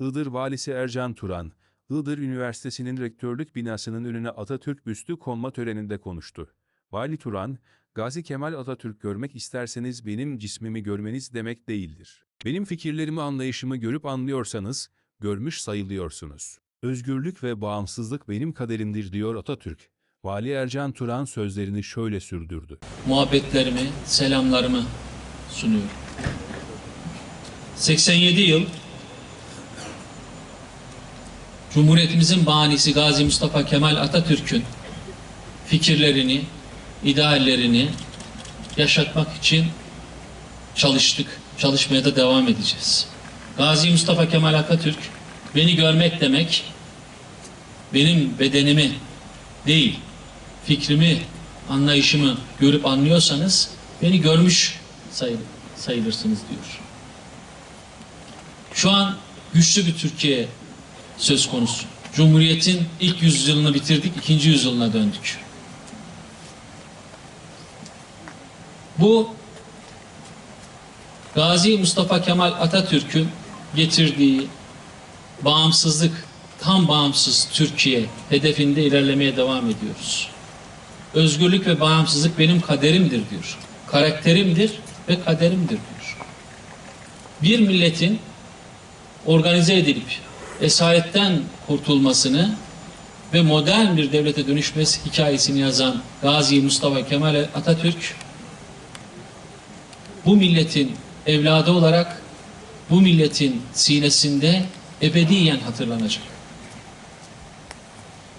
Iğdır Valisi Ercan Turan, Iğdır Üniversitesi'nin rektörlük binasının önüne Atatürk büstü konma töreninde konuştu. Vali Turan, Gazi Kemal Atatürk görmek isterseniz benim cismimi görmeniz demek değildir. Benim fikirlerimi anlayışımı görüp anlıyorsanız, görmüş sayılıyorsunuz. Özgürlük ve bağımsızlık benim kaderimdir diyor Atatürk. Vali Ercan Turan sözlerini şöyle sürdürdü. muhabbetlerimi, selamlarımı sunuyorum. 87 yıl Cumhuriyetimizin bahanesi Gazi Mustafa Kemal Atatürk'ün fikirlerini, ideallerini yaşatmak için çalıştık. Çalışmaya da devam edeceğiz. Gazi Mustafa Kemal Atatürk beni görmek demek benim bedenimi değil, fikrimi, anlayışımı görüp anlıyorsanız beni görmüş sayıl- sayılırsınız diyor. Şu an güçlü bir Türkiye söz konusu. Cumhuriyetin ilk yüzyılını bitirdik, ikinci yüzyılına döndük. Bu Gazi Mustafa Kemal Atatürk'ün getirdiği bağımsızlık, tam bağımsız Türkiye hedefinde ilerlemeye devam ediyoruz. Özgürlük ve bağımsızlık benim kaderimdir diyor. Karakterimdir ve kaderimdir diyor. Bir milletin organize edilip esaretten kurtulmasını ve modern bir devlete dönüşmesi hikayesini yazan Gazi Mustafa Kemal Atatürk bu milletin evladı olarak bu milletin sinesinde ebediyen hatırlanacak.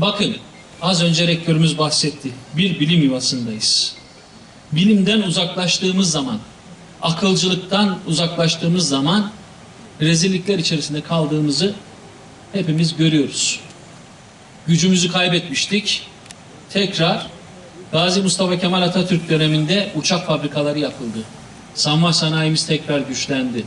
Bakın az önce rektörümüz bahsetti. Bir bilim yuvasındayız. Bilimden uzaklaştığımız zaman, akılcılıktan uzaklaştığımız zaman rezillikler içerisinde kaldığımızı hepimiz görüyoruz. Gücümüzü kaybetmiştik. Tekrar Gazi Mustafa Kemal Atatürk döneminde uçak fabrikaları yapıldı. Savunma sanayimiz tekrar güçlendi.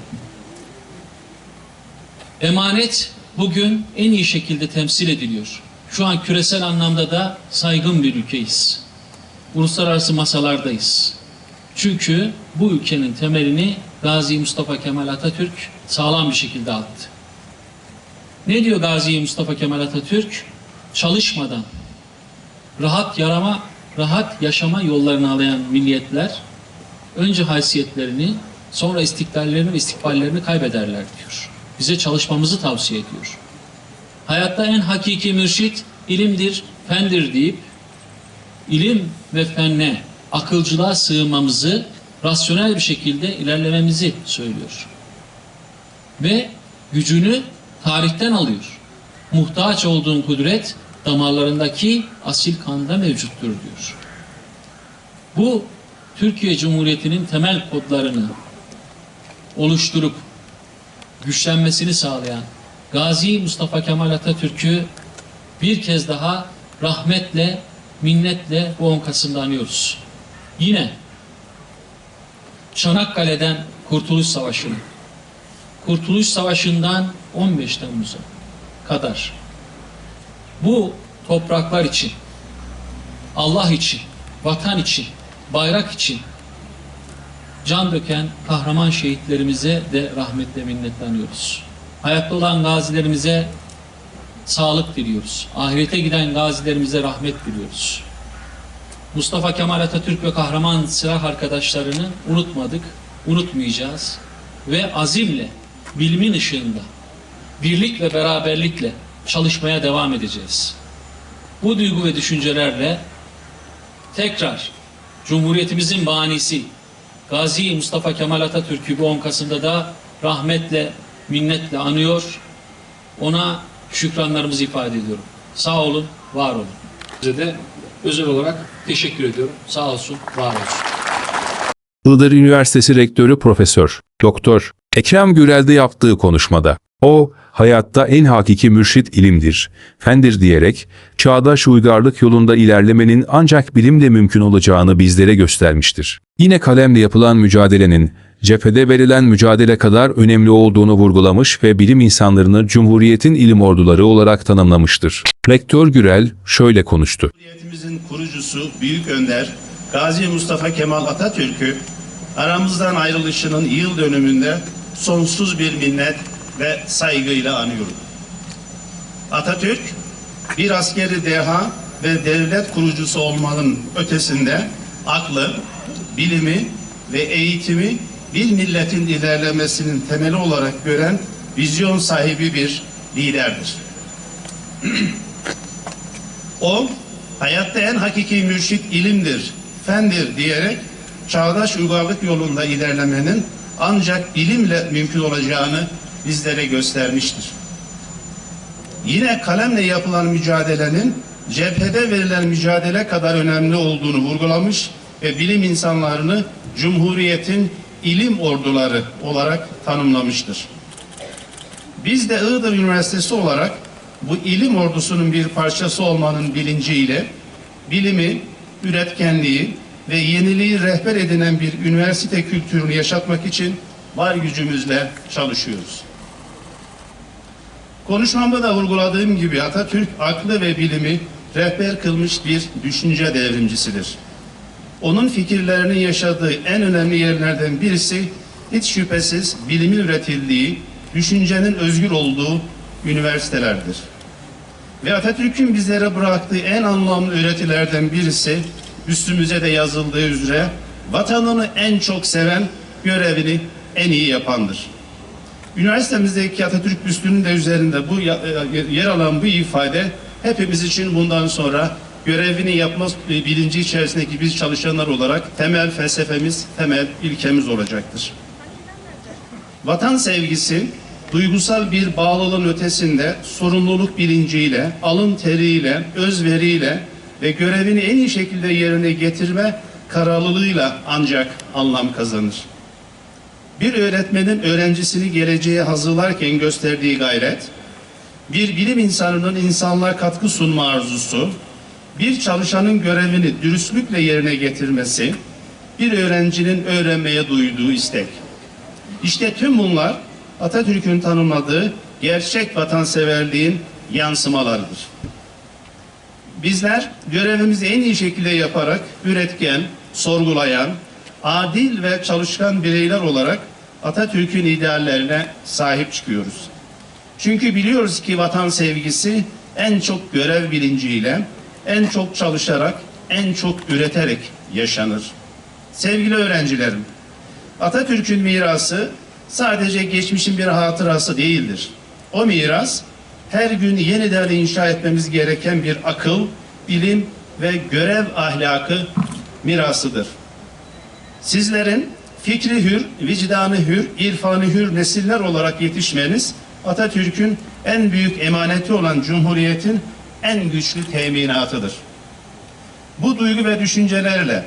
Emanet bugün en iyi şekilde temsil ediliyor. Şu an küresel anlamda da saygın bir ülkeyiz. Uluslararası masalardayız. Çünkü bu ülkenin temelini Gazi Mustafa Kemal Atatürk sağlam bir şekilde attı. Ne diyor Gazi Mustafa Kemal Atatürk? Çalışmadan, rahat yarama, rahat yaşama yollarını alayan milliyetler önce haysiyetlerini, sonra istiklallerini ve istikballerini kaybederler diyor. Bize çalışmamızı tavsiye ediyor. Hayatta en hakiki mürşit ilimdir, fendir deyip ilim ve fenne, akılcılığa sığınmamızı, rasyonel bir şekilde ilerlememizi söylüyor. Ve gücünü tarihten alıyor. Muhtaç olduğun kudret damarlarındaki asil kanda mevcuttur diyor. Bu Türkiye Cumhuriyeti'nin temel kodlarını oluşturup güçlenmesini sağlayan Gazi Mustafa Kemal Atatürk'ü bir kez daha rahmetle, minnetle bu 10 Kasım'da anıyoruz. Yine Çanakkale'den Kurtuluş Savaşı'nı, Kurtuluş Savaşı'ndan 15 Temmuz'a kadar bu topraklar için, Allah için, vatan için, bayrak için can döken kahraman şehitlerimize de rahmetle minnetle anıyoruz. Hayatta olan gazilerimize sağlık diliyoruz. Ahirete giden gazilerimize rahmet diliyoruz. Mustafa Kemal Atatürk ve kahraman silah arkadaşlarını unutmadık, unutmayacağız ve azimle, bilimin ışığında, birlik ve beraberlikle çalışmaya devam edeceğiz. Bu duygu ve düşüncelerle tekrar Cumhuriyetimizin banisi Gazi Mustafa Kemal Atatürk'ü bu 10 Kasım'da da rahmetle, minnetle anıyor. Ona şükranlarımızı ifade ediyorum. Sağ olun, var olun. Size de özel olarak teşekkür ediyorum. Sağ olsun, var olsun. Iğdır Üniversitesi Rektörü Profesör Doktor Ekrem Gürel'de yaptığı konuşmada o hayatta en hakiki mürşit ilimdir, fendir diyerek çağdaş uygarlık yolunda ilerlemenin ancak bilimle mümkün olacağını bizlere göstermiştir. Yine kalemle yapılan mücadelenin cephede verilen mücadele kadar önemli olduğunu vurgulamış ve bilim insanlarını Cumhuriyet'in ilim orduları olarak tanımlamıştır. Rektör Gürel şöyle konuştu. Cumhuriyetimizin kurucusu Büyük Önder Gazi Mustafa Kemal Atatürk'ü aramızdan ayrılışının yıl dönümünde sonsuz bir minnet ve saygıyla anıyorum. Atatürk bir askeri deha ve devlet kurucusu olmanın ötesinde aklı, bilimi ve eğitimi bir milletin ilerlemesinin temeli olarak gören vizyon sahibi bir liderdir. O, hayatta en hakiki mürşit ilimdir, fendir diyerek çağdaş uygarlık yolunda ilerlemenin ancak bilimle mümkün olacağını bizlere göstermiştir. Yine kalemle yapılan mücadelenin cephede verilen mücadele kadar önemli olduğunu vurgulamış ve bilim insanlarını Cumhuriyet'in ilim orduları olarak tanımlamıştır. Biz de Iğdır Üniversitesi olarak bu ilim ordusunun bir parçası olmanın bilinciyle bilimi, üretkenliği ve yeniliği rehber edinen bir üniversite kültürünü yaşatmak için var gücümüzle çalışıyoruz. Konuşmamda da vurguladığım gibi Atatürk aklı ve bilimi rehber kılmış bir düşünce devrimcisidir. Onun fikirlerinin yaşadığı en önemli yerlerden birisi hiç şüphesiz bilimin üretildiği, düşüncenin özgür olduğu üniversitelerdir. Ve Atatürk'ün bizlere bıraktığı en anlamlı öğretilerden birisi üstümüze de yazıldığı üzere vatanını en çok seven görevini en iyi yapandır. Üniversitemizdeki Atatürk büstünün de üzerinde bu ya- e, yer alan bu ifade hepimiz için bundan sonra görevini yapma bilinci içerisindeki biz çalışanlar olarak temel felsefemiz, temel ilkemiz olacaktır. Vatan sevgisi duygusal bir bağlılığın ötesinde sorumluluk bilinciyle, alın teriyle, özveriyle ve görevini en iyi şekilde yerine getirme kararlılığıyla ancak anlam kazanır. Bir öğretmenin öğrencisini geleceğe hazırlarken gösterdiği gayret, bir bilim insanının insanlığa katkı sunma arzusu, bir çalışanın görevini dürüstlükle yerine getirmesi, bir öğrencinin öğrenmeye duyduğu istek. İşte tüm bunlar Atatürk'ün tanımladığı gerçek vatanseverliğin yansımalarıdır. Bizler görevimizi en iyi şekilde yaparak üretken, sorgulayan, adil ve çalışkan bireyler olarak Atatürk'ün ideallerine sahip çıkıyoruz. Çünkü biliyoruz ki vatan sevgisi en çok görev bilinciyle, en çok çalışarak, en çok üreterek yaşanır. Sevgili öğrencilerim, Atatürk'ün mirası sadece geçmişin bir hatırası değildir. O miras her gün yeniden inşa etmemiz gereken bir akıl, bilim ve görev ahlakı mirasıdır. Sizlerin fikri hür, vicdanı hür, irfanı hür nesiller olarak yetişmeniz Atatürk'ün en büyük emaneti olan Cumhuriyet'in en güçlü teminatıdır. Bu duygu ve düşüncelerle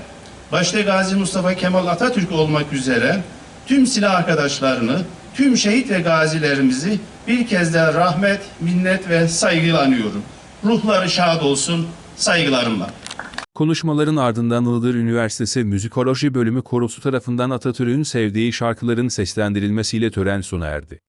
başta Gazi Mustafa Kemal Atatürk olmak üzere tüm silah arkadaşlarını, tüm şehit ve gazilerimizi bir kez daha rahmet, minnet ve saygıyla anıyorum. Ruhları şad olsun, saygılarımla. Konuşmaların ardından Iğdır Üniversitesi Müzikoloji Bölümü Korosu tarafından Atatürk'ün sevdiği şarkıların seslendirilmesiyle tören sona erdi.